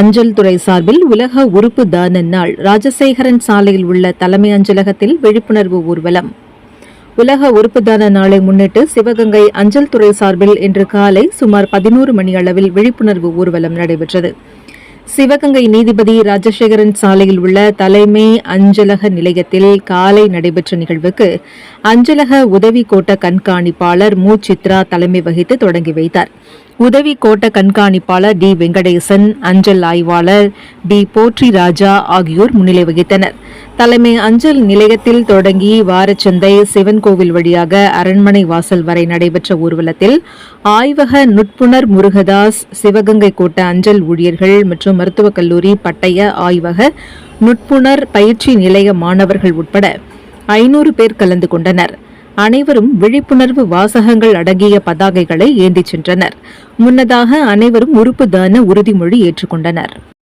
அஞ்சல் துறை சார்பில் உலக உறுப்பு தான நாள் ராஜசேகரன் சாலையில் உள்ள தலைமை அஞ்சலகத்தில் விழிப்புணர்வு ஊர்வலம். உலக உறுப்பு தான நாளை முன்னிட்டு சிவகங்கை அஞ்சல் துறை சார்பில் இன்று காலை சுமார் பதினோரு மணி அளவில் விழிப்புணர்வு ஊர்வலம் நடைபெற்றது. சிவகங்கை நீதிபதி ராஜசேகரன் சாலையில் உள்ள தலைமை அஞ்சலக நிலையத்தில் காலை நடைபெற்ற நிகழ்வுக்கு அஞ்சலக உதவி கோட்ட கண்காணிப்பாளர் மு சித்ரா தலைமை வகித்து தொடங்கி வைத்தார். உதவி கோட்ட கண்காணிப்பாளர் டி. வெங்கடேசன் அஞ்சல் ஆய்வாளர் டி. போற்றி ராஜா ஆகியோர் முன்னிலை வகித்தனர். தலைமை அஞ்சல் நிலையத்தில் தொடங்கி வாரச்சந்தை சிவன் கோவில் வழியாக அரண்மனை வாசல் வரை நடைபெற்ற ஊர்வலத்தில் ஆய்வக நுட்புணர் முருகதாஸ் சிவகங்கை கோட்ட அஞ்சல் ஊழியர்கள் மற்றும் மருத்துவக் கல்லூரி பட்டய ஆய்வக நுட்புணர் பயிற்சி நிலைய மாணவர்கள் உட்பட ஐநூறு பேர் கலந்து கொண்டனர். அனைவரும் விழிப்புணர்வு வாசகங்கள் அடங்கிய பதாகைகளை ஏந்திச் சென்றனர். முன்னதாக அனைவரும் உறுப்பு தான உறுதிமொழி ஏற்றுக்கொண்டனர்.